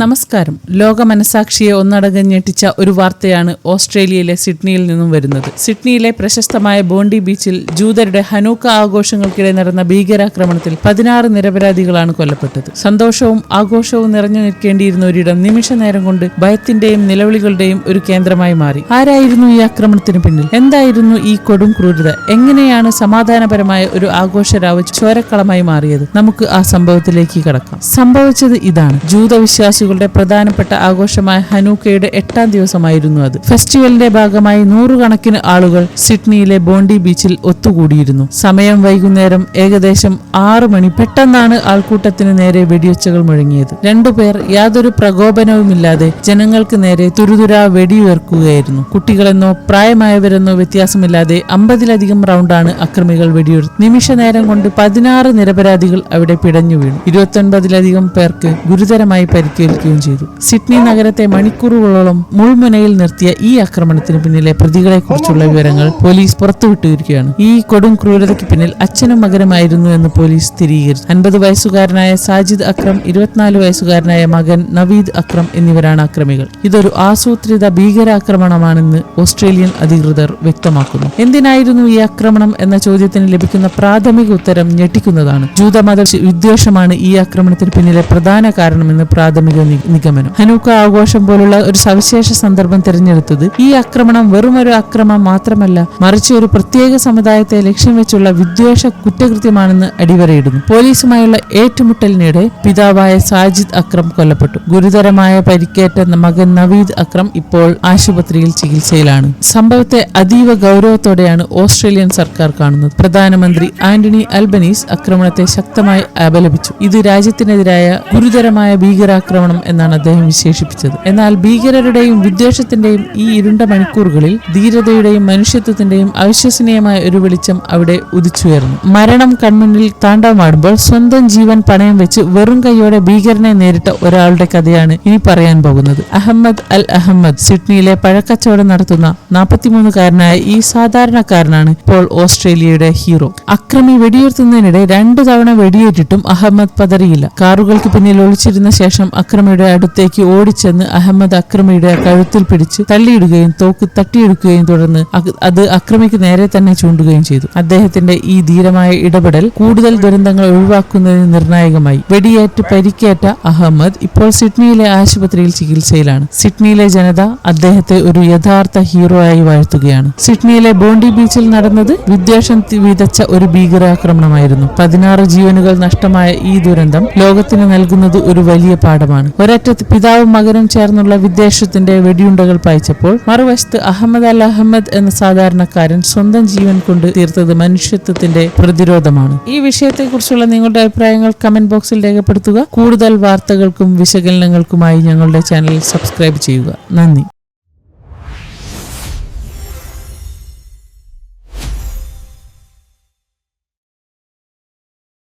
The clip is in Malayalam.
നമസ്കാരം. ലോക മനസാക്ഷിയെ ഒന്നടങ്കം ഞെട്ടിച്ച ഒരു വാർത്തയാണ് ഓസ്ട്രേലിയയിലെ സിഡ്നിയിൽ നിന്നും വരുന്നത്. സിഡ്നിയിലെ പ്രശസ്തമായ ബോണ്ടി ബീച്ചിൽ ജൂതരുടെ ഹനൂക്ക ആഘോഷങ്ങൾക്കിടെ നടന്ന ഭീകരാക്രമണത്തിൽ പതിനാറ് നിരപരാധികളാണ് കൊല്ലപ്പെട്ടത്. സന്തോഷവും ആഘോഷവും നിറഞ്ഞു നിൽക്കേണ്ടിയിരുന്ന ഒരിടം നിമിഷ നേരം കൊണ്ട് ഭയത്തിന്റെയും നിലവിളികളുടെയും ഒരു കേന്ദ്രമായി മാറി. ആരായിരുന്നു ഈ ആക്രമണത്തിന് പിന്നിൽ? എന്തായിരുന്നു ഈ കൊടും ക്രൂരത? എങ്ങനെയാണ് സമാധാനപരമായ ഒരു ആഘോഷരാവ് ചോരക്കളമായി മാറിയത്? നമുക്ക് ആ സംഭവത്തിലേക്ക് കടക്കാം. സംഭവിച്ചത് ഇതാണ്. ജൂതവിശ്വാസികളുടെ പ്രധാനപ്പെട്ട ആഘോഷമായ ഹനൂക്കയുടെ എട്ടാം ദിവസമായിരുന്നു അത്. ഫെസ്റ്റിവലിന്റെ ഭാഗമായി നൂറുകണക്കിന് ആളുകൾ സിഡ്നിയിലെ ബോണ്ടി ബീച്ചിൽ ഒത്തുകൂടിയിരുന്നു. സമയം വൈകുന്നേരം ഏകദേശം ആറു മണി പെട്ടെന്നാണ് ആൾക്കൂട്ടത്തിന് നേരെ വെടിയൊച്ചകൾ മുഴങ്ങിയത്. രണ്ടുപേർ യാതൊരു പ്രകോപനവുമില്ലാതെ ജനങ്ങൾക്ക് നേരെ തുരുതുരാ വെടിയുയർക്കുകയായിരുന്നു. കുട്ടികളെന്നോ പ്രായമായവരെന്നോ വ്യത്യാസമില്ലാതെ അമ്പതിലധികം റൗണ്ടാണ് അക്രമികൾ വെടിയുയർത്തി. നിമിഷ നേരം കൊണ്ട് പതിനാറ് നിരപരാധികൾ അവിടെ പിടഞ്ഞു വീണു. ഇരുപത്തൊൻപതിലധികം പേർക്ക് ഗുരുതരമായി പരിക്കേൽക്കുകയും ചെയ്തു. സിഡ്നി നഗരത്തെ മണിക്കൂറുകളോളം മുൾമുനയിൽ നിർത്തിയ ഈ ആക്രമണത്തിന് പിന്നിലെ പ്രതികളെ കുറിച്ചുള്ള വിവരങ്ങൾ പോലീസ് പുറത്തുവിട്ടിരിക്കുകയാണ്. ഈ കൊടും ക്രൂരതയ്ക്ക് പിന്നിൽ അച്ഛനും മകനുമായിരുന്നു എന്ന് പോലീസ് സ്ഥിരീകരിച്ചു. അൻപത് വയസ്സുകാരനായ സാജിദ് അക്രം ഇരുപത്തിനാല് വയസ്സുകാരനായ മകൻ നവീദ് അക്രം എന്നിവരാണ് അക്രമികൾ. ഇതൊരു ആസൂത്രിത ഭീകരാക്രമണമാണെന്ന് ഓസ്ട്രേലിയൻ അധികൃതർ വ്യക്തമാക്കുന്നു. എന്തിനായിരുന്നു ഈ ആക്രമണം എന്ന ചോദ്യത്തിന് ലഭിക്കുന്ന പ്രാഥമിക ഉത്തരം ഞെട്ടിക്കുന്നതാണ്. ജൂതമത വിദ്വേഷമാണ് ഈ ആക്രമണത്തിന് പിന്നിലെ പ്രധാന കാരണമെന്ന് പ്രാഥമിക നിഗമനം. ഹനൂക്ക ആഘോഷം പോലുള്ള ഒരു സവിശേഷ സന്ദർഭം തിരഞ്ഞെടുത്തത് ഈ ആക്രമണം വെറും ഒരു ആക്രമണം മാത്രമല്ല മറിച്ച് ഒരു പ്രത്യേക സമുദായത്തെ ലക്ഷ്യം വെച്ചുള്ള വിദ്വേഷ കുറ്റകൃത്യമാണെന്ന് അടിവരയിടുന്നു. പോലീസുമായുള്ള ഏറ്റുമുട്ടലിനിടെ പിതാവായ സാജിദ് അക്രം കൊല്ലപ്പെട്ടു. ഗുരുതരമായ പരിക്കേറ്റ മകൻ നവീദ് അക്രം ഇപ്പോൾ ആശുപത്രിയിൽ ചികിത്സയിലാണ്. സംഭവത്തെ അതീവ ഗൗരവത്തോടെയാണ് ഓസ്ട്രേലിയൻ സർക്കാർ കാണുന്നത്. പ്രധാനമന്ത്രി ആന്റണി അൽബനീസ് ആക്രമണത്തെ ശക്തമായി അപലപിച്ചു. ഇത് രാജ്യത്തിനെതിരായ ഗുരുതരമായ ഭീകരാക്രമണം എന്നാണ് അദ്ദേഹം വിശേഷിപ്പിച്ചത്. എന്നാൽ ഭീകരരുടെയും വിദ്വേഷത്തിന്റെയും ഈ ഇരുണ്ട മണിക്കൂറുകളിൽ ധീരതയുടെയും മനുഷ്യത്വത്തിന്റെയും അവിശ്വസനീയമായ ഒരു വെളിച്ചം അവിടെ ഉദിച്ചുയർന്നു. മരണം കൺമുന്നിൽ താണ്ഡവമാടുമ്പോൾ സ്വന്തം ജീവൻ പണയം വെച്ച് വെറും കൈയോടെ ഭീകരനെ നേരിട്ട ഒരാളുടെ കഥയാണ് ഇനി പറയാൻ പോകുന്നത്. അഹമ്മദ് അൽ അഹമ്മദ് സിഡ്നിയിലെ പഴക്കച്ചവടം നടത്തുന്ന നാൽപ്പത്തിമൂന്നുകാരനായ ഈ സാധാരണക്കാരനാണ് ഇപ്പോൾ ഓസ്ട്രേലിയയുടെ ഹീറോ. അക്രമി വെടിയുയർത്തുന്നതിനിടെ രണ്ടു തവണ വെടിയേറ്റിട്ടും അഹമ്മദ് പതറിയില്ല. കാറുകൾക്ക് പിന്നിൽ ഒളിച്ചിരുന്ന ശേഷം അക്രമിയുടെ അടുത്തേക്ക് ഓടിച്ചെന്ന് അഹമ്മദ് അക്രമിയുടെ കഴുത്തിൽ പിടിച്ച് തള്ളിയിടുകയും തോക്ക് തട്ടിയെടുക്കുകയും തുടർന്ന് അത് അക്രമിക്ക് നേരെ തന്നെ ചൂണ്ടുകയും ചെയ്തു. അദ്ദേഹത്തിന്റെ ഈ ധീരമായ ഇടപെടൽ കൂടുതൽ ദുരന്തങ്ങൾ ഒഴിവാക്കുന്നതിന് നിർണായകമായി. വെടിയേറ്റ് പരിക്കേറ്റ അഹമ്മദ് ഇപ്പോൾ സിഡ്നിയിലെ ആശുപത്രിയിൽ ചികിത്സയിലാണ്. സിഡ്നിയിലെ ജനത അദ്ദേഹത്തെ ഒരു യഥാർത്ഥ ഹീറോ ആയി വാഴ്ത്തുകയാണ്. സിഡ്നിയിലെ ബോണ്ടി ബീച്ചിൽ നടന്നത് വിദ്വേഷം വിതച്ച ഒരു ഭീകരാക്രമണമായിരുന്നു. പതിനാറ് ജീവനുകൾ നഷ്ടമായ ഈ ദുരന്തം ലോകത്തിന് നൽകുന്നത് ഒരു വലിയ പാഠമാണ്. ഒരറ്റത്ത് പിതാവും മകനും ചേർന്നുള്ള വിദ്വേഷത്തിന്റെ വെടിയുണ്ടകൾ പായിച്ചപ്പോൾ മറുവശത്ത് അഹമ്മദ് അൽ അഹമ്മദ് എന്ന സാധാരണക്കാരൻ സ്വന്തം ജീവൻ കൊണ്ട് തീർത്തത് മനുഷ്യത്വത്തിന്റെ പ്രതിരോധമാണ്. ഈ വിഷയത്തെക്കുറിച്ചുള്ള നിങ്ങളുടെ അഭിപ്രായങ്ങൾ കമന്റ് ബോക്സിൽ രേഖപ്പെടുത്തുക. കൂടുതൽ വാർത്തകൾക്കും വിശകലനങ്ങൾക്കുമായി ഞങ്ങളുടെ ചാനൽ സബ്സ്ക്രൈബ് ചെയ്യുക. നന്ദി.